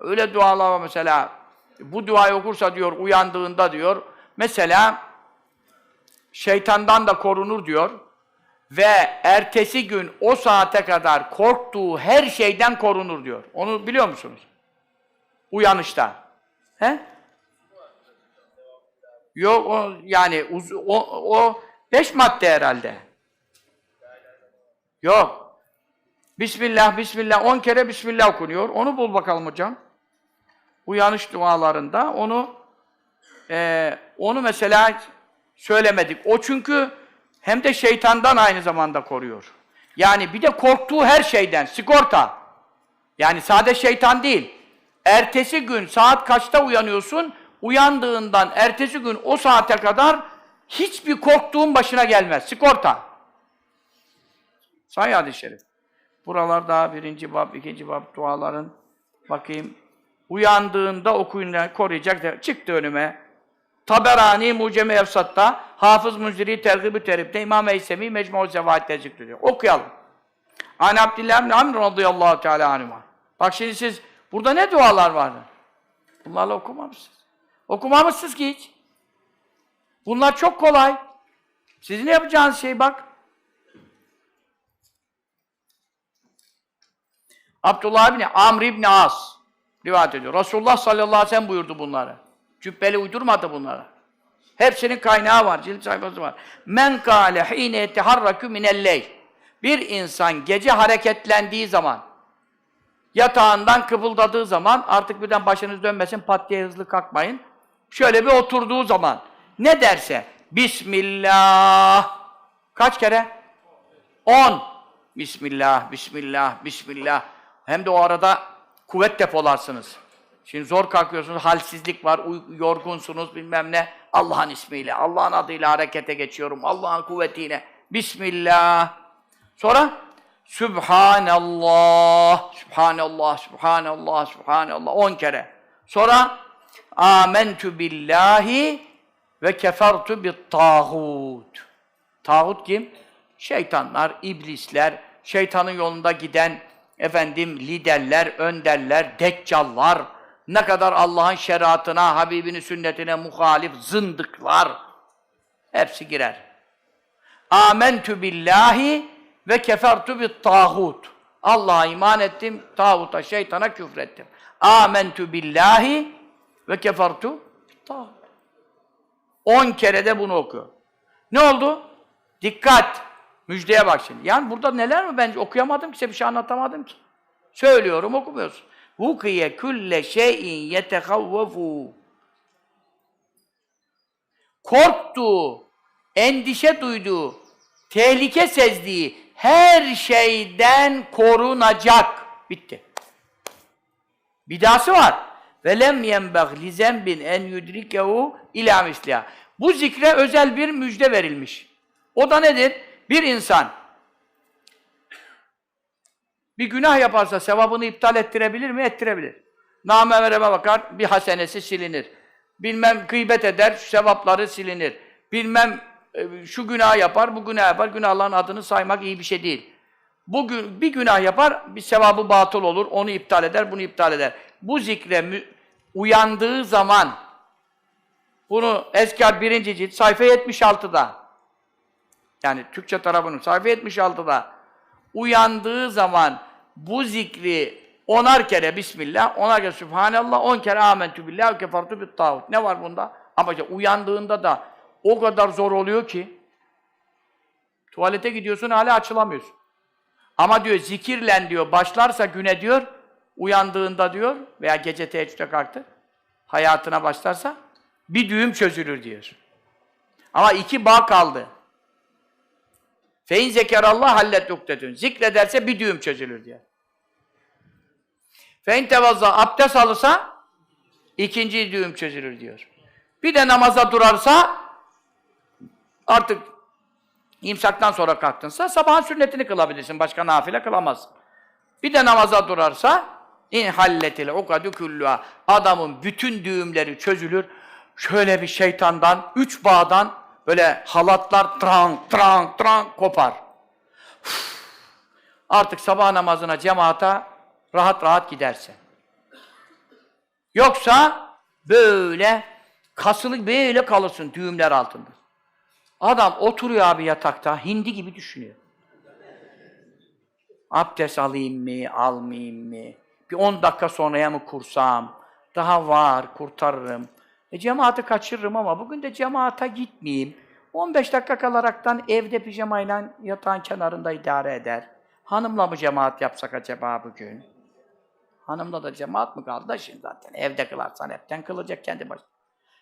Öyle dualar var mesela. Bu duayı okursa diyor uyandığında diyor. Mesela şeytandan da korunur diyor. Ve ertesi gün o saate kadar korktuğu her şeyden korunur diyor. Onu biliyor musunuz? Uyanışta. He? Yok o yani uz, o, o beş madde herhalde. Yok. Bismillah, Bismillah. On kere Bismillah okunuyor. Onu bul bakalım hocam. Uyanış dualarında onu e, onu mesela söylemedik. O çünkü hem de şeytandan aynı zamanda koruyor. Yani bir de korktuğu her şeyden, sigorta. Yani sade şeytan değil. Ertesi gün saat kaçta uyanıyorsun? Uyandığından ertesi gün o saate kadar hiçbir korktuğun başına gelmez. Sigorta. Sahih hadis-i şerif. Buralarda birinci bab, ikinci bab duaların bakayım. Uyandığında okuyun koruyacak. de- Çıktı önüme. Taberani Mucem-i Efsat'ta, Hafız Münziri Tergib-i Terip'te, İmam Eysemi Mecmu-u Zevait'te zikrediyor. Okuyalım. An Abdillah bin Amr radıyallahu teala anhuma. Bak şimdi siz, burada ne dualar var? Bunlarla okumamışsınız. Okumamışsınız ki hiç. Bunlar çok kolay. Sizin yapacağınız şey bak. Abdullah bin Amr ibn As rivayet ediyor. Resulullah sallallahu aleyhi ve sellem buyurdu bunları. Cübbeli uydurmadı bunları. Hepsinin kaynağı var, cilt sayfası var. Men kâle hîne yeteharrakü minelleyl. Bir insan gece hareketlendiği zaman, yatağından kıpıldadığı zaman, artık birden başınız dönmesin, pat diye hızlı kalkmayın. Şöyle bir oturduğu zaman, ne derse, Bismillah. Kaç kere? On. Bismillah, Bismillah, Bismillah. Hem de o arada kuvvet depolarsınız. Şimdi zor kalkıyorsunuz, halsizlik var, yorgunsunuz bilmem ne. Allah'ın ismiyle, Allah'ın adıyla harekete geçiyorum, Allah'ın kuvvetiyle. Bismillah. Sonra Sübhanallah, Sübhanallah, Sübhanallah, Sübhanallah. On kere. Sonra Amentu billahi ve kefertu bit tağut. Tağut kim? Şeytanlar, iblisler, şeytanın yolunda giden efendim liderler, önderler, deccallar, ne kadar Allah'ın şeriatına, Habibinin sünnetine muhalif zındıklar hepsi girer. Amentu billahi ve kefertu bit tağut. Allah'a iman ettim, tağuta, şeytana küfrettim. Amentu billahi ve kefertu tağut. On kere de bunu oku. Ne oldu? Dikkat! Müjdeye bak şimdi. Yani burada neler mi ben okuyamadım ki, size bir şey anlatamadım ki. Söylüyorum, okumuyorsun. Vukiye külle şeyin yetekavvefu. Korktuğu, endişe duyduğu, tehlike sezdiği her şeyden korunacak. Bitti. Bidası var. Velem yenbag li zembin en yudrikehu ila misliha. Bu zikre özel bir müjde verilmiş. O da nedir? Bir insan bir günah yaparsa sevabını iptal ettirebilir mi? Ettirebilir. Namemereme bakar, bir hasenesi silinir. Bilmem gıybet eder, sevapları silinir. Bilmem e, şu günah yapar, bu günah yapar. Günahların adını saymak iyi bir şey değil. Bugün bir günah yapar, bir sevabı batıl olur, onu iptal eder, bunu iptal eder. Bu zikre uyandığı zaman, bunu Eskar 1. cilt, sayfa 76'da, yani Türkçe tarafının sayfa 76'da uyandığı zaman bu zikri onar kere Bismillah, onar kere Sübhanallah, on kere Amentü billah kefartu bit tağut. Ne var bunda? Ama işte uyandığında da o kadar zor oluyor ki tuvalete gidiyorsun hala açılamıyorsun. Ama diyor zikirlen diyor başlarsa güne diyor uyandığında diyor veya gece teheccüde kalktı hayatına başlarsa bir düğüm çözülür diyor. Ama iki bağ kaldı. Fein zekerallah hallet ukdetün. Zikrederse bir düğüm çözülür diye. Fein tevazza abdest alırsa ikinci düğüm çözülür diyor. Bir de namaza durarsa artık imsaktan sonra kalktınsa sabahın sünnetini kılabilirsin. Başka nafile kılamazsın. Bir de namaza durarsa in halletil ukadu kulluha. Adamın bütün düğümleri çözülür. Şöyle bir şeytandan, üç bağdan böyle halatlar trang trang trang kopar. Üf! Artık sabah namazına cemaata rahat rahat giderse. Yoksa böyle kasılı böyle kalırsın düğümler altında. Adam oturuyor abi yatakta, hindi gibi düşünüyor. Abdest alayım mı, almayayım mı? Bir 10 dakika sonraya mı kursam? Daha var, kurtarırım. E cemaati kaçırırım ama bugün de cemaata gitmeyeyim. 15 dakika kalaraktan evde pijamayla yatağın kenarında idare eder. Hanımla mı cemaat yapsak acaba bugün? Hanımla da cemaat mı şimdi zaten evde kılarsan hepten kılacak kendi başına.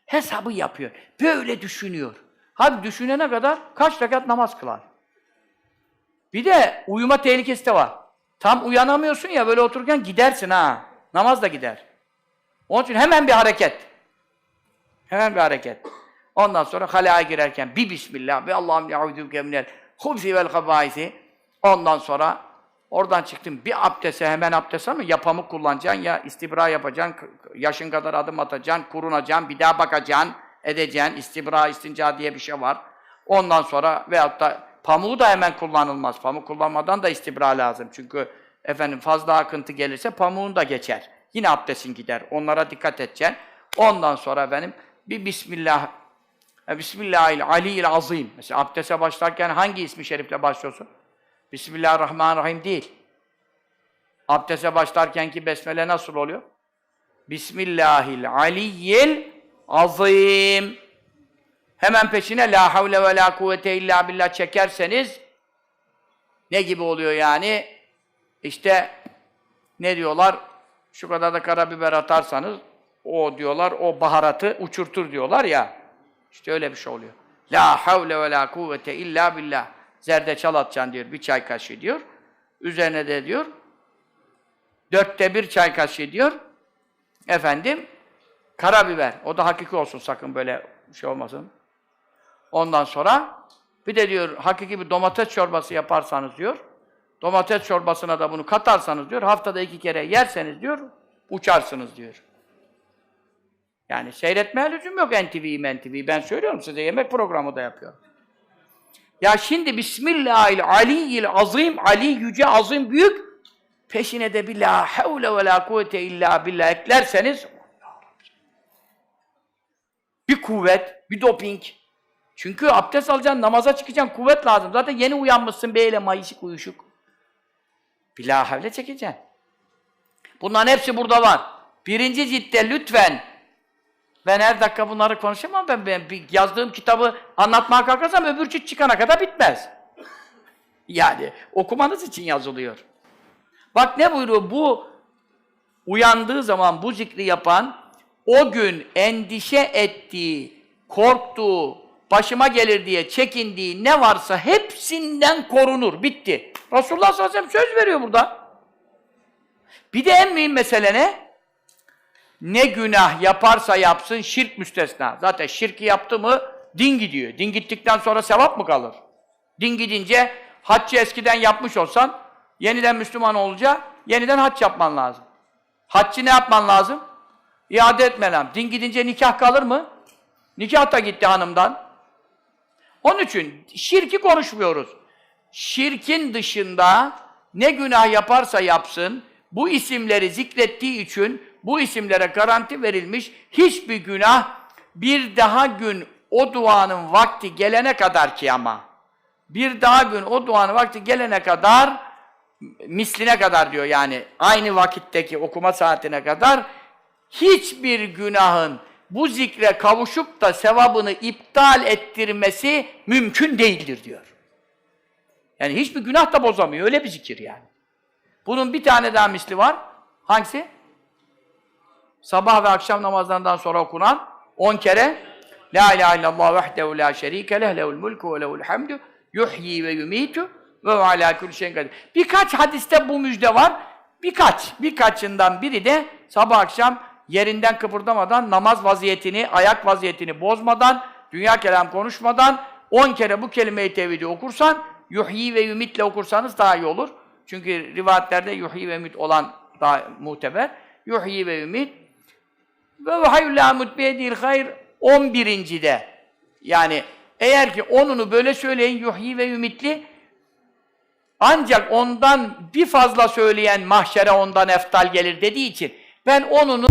Hesabı yapıyor. Böyle düşünüyor. Hadi düşünene kadar kaç rekat namaz kılar? Bir de uyuma tehlikesi de var. Tam uyanamıyorsun ya böyle otururken gidersin ha. Namaz da gider. Onun için hemen bir hareket. Hemen bir hareket. Ondan sonra halaya girerken bir bismillah ve Allah'ım ya'udüke minel hubsi vel habaisi. Ondan sonra oradan çıktım bir abdese hemen abdest ama yapamı kullanacaksın ya istibra yapacaksın, yaşın kadar adım atacaksın, kurunacaksın, bir daha bakacaksın, edeceksin. İstibra, istinca diye bir şey var. Ondan sonra veyahut da pamuğu da hemen kullanılmaz. Pamuk kullanmadan da istibra lazım. Çünkü efendim fazla akıntı gelirse pamuğun da geçer. Yine abdestin gider. Onlara dikkat edeceksin. Ondan sonra benim bir Bismillah e, Bismillahil Aliyyil Azim. Mesela abdeste başlarken hangi ismi şerifle başlıyorsun? Bismillahirrahmanirrahim değil. Abdeste başlarken ki besmele nasıl oluyor? Bismillahil Aliyyil Azim. Hemen peşine la havle ve la kuvvete illa billah çekerseniz ne gibi oluyor yani? İşte ne diyorlar? Şu kadar da karabiber atarsanız o diyorlar, o baharatı uçurtur diyorlar ya. İşte öyle bir şey oluyor. La havle ve la kuvvete illa billah. Zerdeçal atacaksın diyor, bir çay kaşığı diyor. Üzerine de diyor, dörtte bir çay kaşığı diyor. Efendim, karabiber. O da hakiki olsun sakın böyle şey olmasın. Ondan sonra bir de diyor hakiki bir domates çorbası yaparsanız diyor. Domates çorbasına da bunu katarsanız diyor. Haftada iki kere yerseniz diyor. Uçarsınız diyor. Yani seyretmeye lüzum yok NTV'yi NTV'yi. Ben söylüyorum size yemek programı da yapıyorum. Ya şimdi Bismillahil Aliyyil Azim, Ali yüce azim büyük. Peşine de bir la havle ve la kuvvete illa billah eklerseniz bir kuvvet, bir doping. Çünkü abdest alacaksın, namaza çıkacaksın, kuvvet lazım. Zaten yeni uyanmışsın böyle mayışık uyuşuk. Bir la havle çekeceksin. Bunların hepsi burada var. Birinci ciltte lütfen ben her dakika bunları konuşamam. Ben, ben bir yazdığım kitabı anlatmaya kalkarsam öbür cilt çıkana kadar bitmez. Yani okumanız için yazılıyor. Bak ne buyuruyor? Bu uyandığı zaman bu zikri yapan o gün endişe ettiği, korktuğu, başıma gelir diye çekindiği ne varsa hepsinden korunur. Bitti. Resulullah sallallahu aleyhi ve sellem söz veriyor burada. Bir de en mühim mesele ne? Ne günah yaparsa yapsın şirk müstesna. Zaten şirki yaptı mı din gidiyor. Din gittikten sonra sevap mı kalır? Din gidince haccı eskiden yapmış olsan yeniden Müslüman olunca yeniden hac yapman lazım. Haccı ne yapman lazım? İade etmen. Din gidince nikah kalır mı? Nikah da gitti hanımdan. Onun için şirki konuşmuyoruz. Şirkin dışında ne günah yaparsa yapsın, bu isimleri zikrettiği için bu isimlere garanti verilmiş hiçbir günah bir daha gün o duanın vakti gelene kadar ki ama bir daha gün o duanın vakti gelene kadar misline kadar diyor yani aynı vakitteki okuma saatine kadar hiçbir günahın bu zikre kavuşup da sevabını iptal ettirmesi mümkün değildir diyor. Yani hiçbir günah da bozamıyor. Öyle bir zikir yani. Bunun bir tane daha misli var. Hangisi? Sabah ve akşam namazlarından sonra okunan 10 kere La ilahe illallah vahdehu la şerike leh lehul mulku ve lehul hamdu yuhyi ve yumitu ve ala kulli şeyin kadir. Birkaç hadiste bu müjde var. Birkaç, birkaçından biri de sabah akşam yerinden kıpırdamadan namaz vaziyetini, ayak vaziyetini bozmadan, dünya kelam konuşmadan 10 kere bu kelime-i tevhidi okursan yuhyi ve yumitle okursanız daha iyi olur. Çünkü rivayetlerde yuhyi ve yumit olan daha muteber. Yuhyi ve yumit ve hayyul la mut biyedil hayr 11. de yani eğer ki onunu böyle söyleyin yuhyi ve yumitli ancak ondan bir fazla söyleyen mahşere ondan eftal gelir dediği için ben onunu